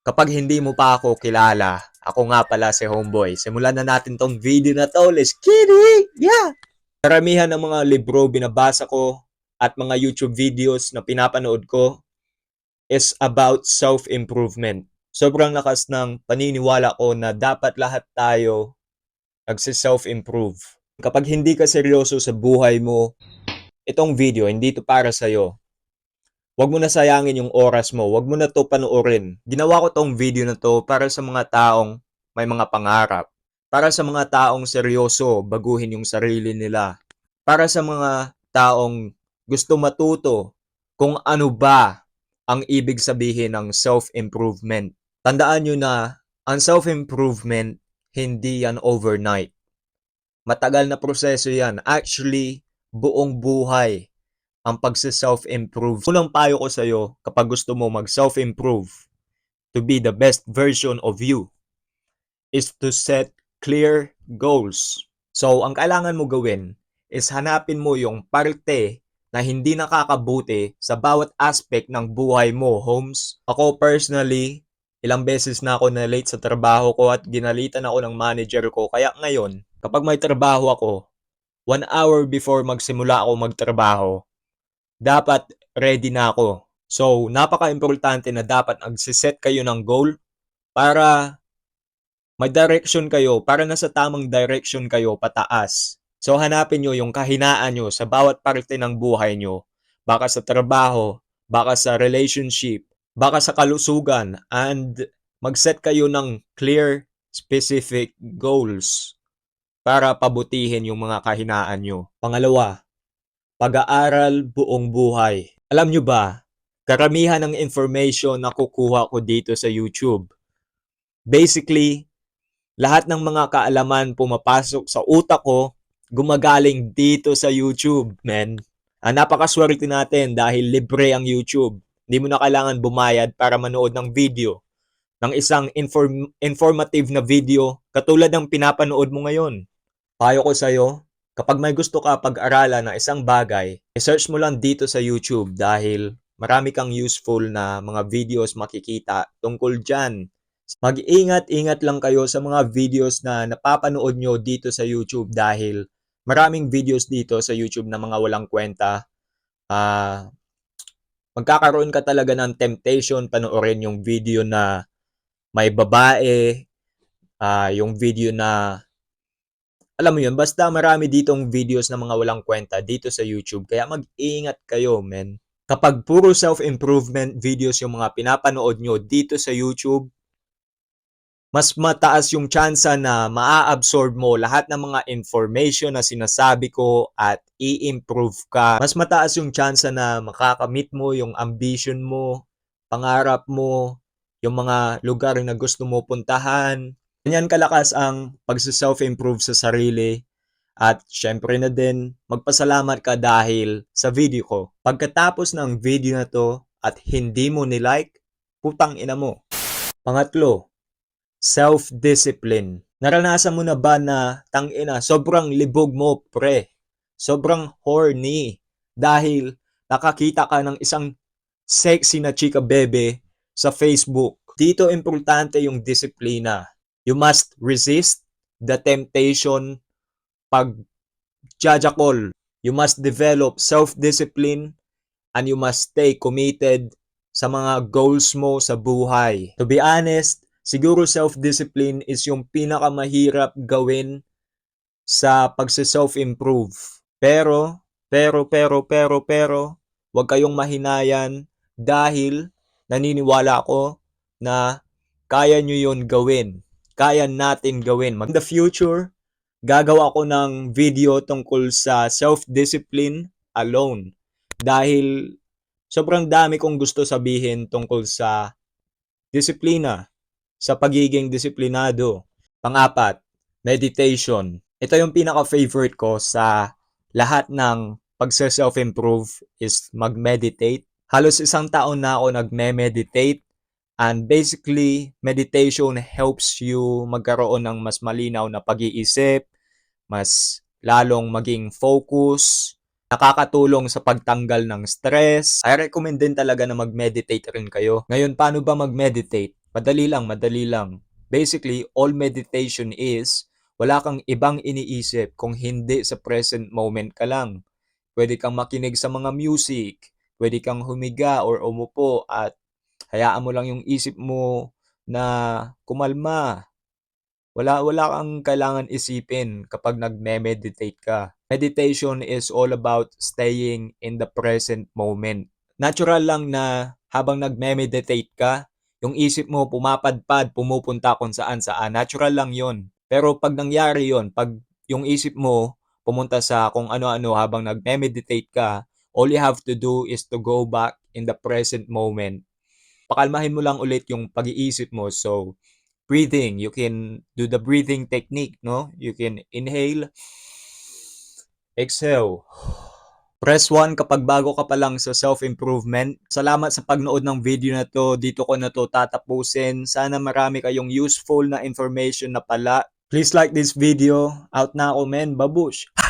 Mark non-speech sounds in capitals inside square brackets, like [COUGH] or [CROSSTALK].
Kapag hindi mo pa ako kilala, ako nga pala si Homeboy. Simulan na natin tong video na to. Let's get it! Yeah! Karamihan ng mga libro binabasa ko at mga YouTube videos na pinapanood ko is about self-improvement. Sobrang lakas ng paniniwala ko na dapat lahat tayo nagsi-self-improve. Kapag hindi ka seryoso sa buhay mo, itong video, hindi to para sa'yo. Huwag mo na sayangin yung oras mo. Huwag mo na to panoorin. Ginawa ko tong video na to para sa mga taong may mga pangarap. Para sa mga taong seryoso, baguhin yung sarili nila. Para sa mga taong gusto matuto kung ano ba ang ibig sabihin ng self-improvement. Tandaan nyo na ang self-improvement, hindi yan overnight. Matagal na proseso yan. Actually, buong buhay ang pagsi-self-improve. Unang payo ko sa'yo kapag gusto mo mag-self-improve to be the best version of you is to set clear goals. So, ang kailangan mo gawin is hanapin mo yung parte na hindi nakakabuti sa bawat aspect ng buhay mo, Holmes. Ako personally, ilang beses na ako na late sa trabaho ko at ginalitan ako ng manager ko. Kaya ngayon, kapag may trabaho ako, one hour before magsimula ako magtrabaho, dapat ready na ako. So, napaka-importante na dapat nagsiset kayo ng goal para may direction kayo, para nasa tamang direction kayo pataas. So, hanapin nyo yung kahinaan nyo sa bawat parte ng buhay nyo. Baka sa trabaho, baka sa relationship, baka sa kalusugan, and mag-set kayo ng clear, specific goals para pabutihin yung mga kahinaan nyo. Pangalawa, pag-aaral buong buhay. Alam nyo ba, karamihan ng information na kukuha ko dito sa YouTube, basically, lahat ng mga kaalaman pumapasok sa utak ko, gumagaling dito sa YouTube, men. Ah, napakaswerte natin dahil libre ang YouTube. Hindi mo na kailangan bumayad para manood ng video ng isang inform- informative na video katulad ng pinapanood mo ngayon. Payo ko sa'yo, kapag may gusto ka pag-aralan ng isang bagay, i-search mo lang dito sa YouTube dahil marami kang useful na mga videos makikita tungkol dyan. Mag-ingat-ingat lang kayo sa mga videos na napapanood nyo dito sa YouTube dahil maraming videos dito sa YouTube na mga walang kwenta. Ah, magkakaroon ka talaga ng temptation panoorin yung video na may babae, ah, yung video na alam mo yun, basta marami ditong videos na mga walang kwenta dito sa YouTube. Kaya mag-ingat kayo, men. Kapag puro self-improvement videos yung mga pinapanood nyo dito sa YouTube, mas mataas yung tsansa na maa-absorb mo lahat ng mga information na sinasabi ko at i-improve ka. Mas mataas yung tsansa na makakamit mo yung ambition mo, pangarap mo, yung mga lugar na gusto mo puntahan. Ganyan kalakas ang pagsa-self-improve sa sarili. At syempre na din, magpasalamat ka dahil sa video ko. Pagkatapos ng video na to at hindi mo nilike, putang ina mo. Pangatlo, self-discipline. Naranasan mo na ba na tangina, sobrang libog mo pre. Sobrang horny dahil nakakita ka ng isang sexy na chika bebe sa Facebook. Dito importante yung disiplina. You must resist the temptation pag jajakol. You must develop self-discipline and you must stay committed sa mga goals mo sa buhay. To be honest, siguro self-discipline is yung pinakamahirap gawin sa pagse-self-improve. Pero, pero, pero, pero, pero, huwag kayong mahinayan dahil naniniwala ako na kaya nyo yun gawin. Kaya natin gawin. In the future, gagawa ko ng video tungkol sa self-discipline alone. Dahil sobrang dami kong gusto sabihin tungkol sa disiplina, sa pagiging disiplinado. Pangapat, meditation. Ito yung pinaka-favorite ko sa lahat ng pagse-self-improve is mag-meditate. Halos isang taon na ako nagme-meditate and basically meditation helps you magkaroon ng mas malinaw na pag-iisip, mas lalong maging focus, nakakatulong sa pagtanggal ng stress. I recommend din talaga na mag-meditate rin kayo. Ngayon, paano ba mag-meditate? Madali lang, madali lang. Basically, all meditation is wala kang ibang iniisip kung hindi sa present moment ka lang. Pwede kang makinig sa mga music, pwede kang humiga or umupo at hayaan mo lang yung isip mo na kumalma. Wala wala kang kailangan isipin kapag nagme-meditate ka. Meditation is all about staying in the present moment. Natural lang na habang nagme-meditate ka, yung isip mo pumapadpad, pumupunta kung saan-saan. Natural lang yon. Pero pag nangyari yon, pag yung isip mo pumunta sa kung ano-ano habang nagme-meditate ka, all you have to do is to go back in the present moment. Pakalmahin mo lang ulit yung pag-iisip mo. So, breathing, you can do the breathing technique, no? You can inhale, exhale. Press 1 kapag bago ka pa lang sa self-improvement. Salamat sa pagnood ng video na to. Dito ko na to tatapusin. Sana marami kayong useful na information na pala. Please like this video. Out na ako, men. Babush! [LAUGHS]